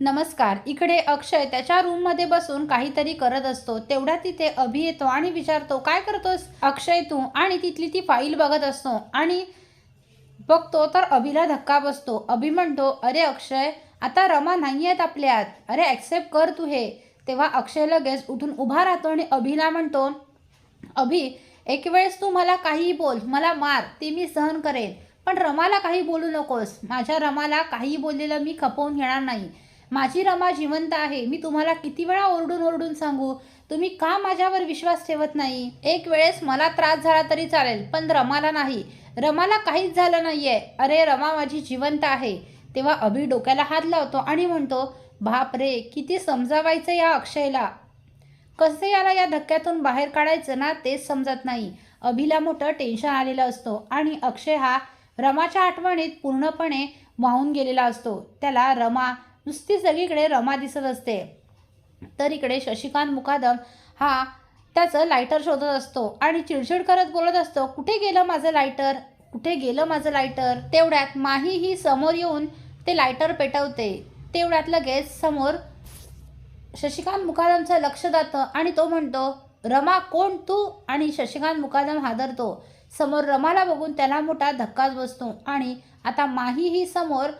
नमस्कार इकडे अक्षय त्याच्या रूममध्ये बसून काहीतरी करत असतो. तेवढ्या तिथे अभि येतो आणि विचारतो काय करतोस? अक्षय तू आणि तिथली ती फाईल बघत असतो आणि बघतो. तर अभिला धक्का बसतो. अभि म्हणतो अरे अक्षय आता रमा नाही आहेत आपल्यात. अरे ॲक्सेप्ट कर तू हे. तेव्हा अक्षय लगेच उठून उभा राहतो आणि अभिला म्हणतो अभि एक वेळेस तू मला काहीही बोल मला मार ते मी सहन करेन. पण रमाला काही बोलू नकोस. माझ्या रमाला काही बोललेलं मी खपवून घेणार नाही. माझी रमा जिवंत आहे. मी तुम्हाला किती वेळा ओरडून ओरडून सांगू? तुम्ही का माझ्यावर विश्वास ठेवत नाही? एक वेळेस मला त्रास झाला तरी चालेल पण रमाला नाही. रमाला काहीच झालं नाहीये. अरे रमा माझी जिवंत आहे. तेव्हा अभि डोक्याला हात लावतो आणि म्हणतो बाप रे किती समजावायचं या अक्षयला. कसे याला या धक्क्यातून बाहेर काढायचं ना तेच समजत नाही. अभिला मोठं टेन्शन आलेलं असतो आणि अक्षय हा रमाच्या आठवणीत पूर्णपणे वाहून गेलेला असतो. त्याला रमा नुसती सगळीकडे रमा दिसत असते. तर इकडे शशिकांत मुकादम हा त्याचं लायटर शोधत असतो आणि चिडचिड करत बोलत असतो कुठे गेलं माझं लायटर कुठे गेलं माझं लायटर तेवढ्यात माही ही समोर येऊन ते लायटर पेटवते. तेवढ्यात लगेच समोर शशिकांत मुकादमचं लक्ष जातं आणि तो म्हणतो रमा कोण तू? आणि शशिकांत मुकादम हादरतो. समोर रमाला बघून त्याला मोठा धक्काच बसतो आणि आता माही ही समोर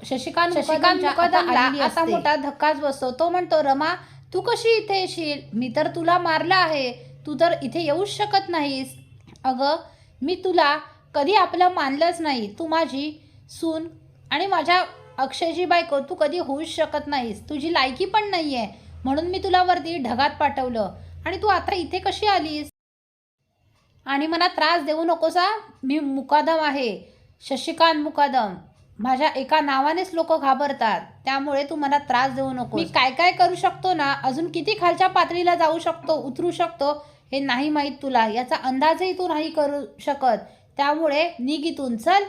शशिकांत शशिकांत मुकादमला आता मोठा धक्काच बसतो. तो म्हणतो रमा तू कशी इथे येशील? मी तर तुला मारलं आहे. तू तर इथे येऊच शकत नाहीस. अगं मी तुला कधी आपलं मानलंच नाही. तू माझी सून आणि माझ्या अक्षयची बायको तू कधी होऊच शकत नाहीस. तुझी लायकी पण नाही आहे म्हणून मी तुला वरती ढगात पाठवलं. आणि तू आता इथे कशी आलीस? आणि मला त्रास देऊ नकोसा? मी मुकादम आहे. शशिकांत मुकादम. माझ्या एका नावानेच लोक घाबरतात. त्यामुळे तू मला त्रास देऊ नको मी काय काय करू शकतो ना? अजून किती खालच्या पातळीला जाऊ शकतो उतरू शकतो हे नाही माहीत तुला. याचा अंदाजही तू नाही करू शकत. त्यामुळे निघ इथून. चल.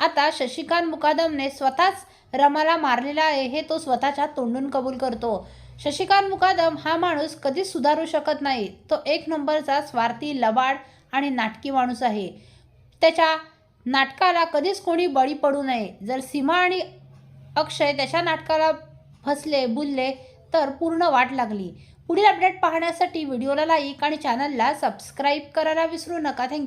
आता शशिकांत मुकादमने स्वतःच रमाला मारलेला आहे. हे तो स्वतःच्या तोंडून कबूल करतो. शशिकांत मुकादम हा माणूस कधीच सुधारू शकत नाही. तो एक नंबरचा स्वार्थी लबाड आणि नाटकी माणूस आहे. त्याच्या नाटकाला कधीच कोणी बळी पडू नये. जर सीमा आणि अक्षय त्याच्या नाटकाला फसले बुलले तर पूर्ण वाट लागली. पुढील अपडेट पाहण्यासाठी व्हिडिओला लाईक आणि चॅनलला सबस्क्राईब करायला विसरू नका. थँक्यू.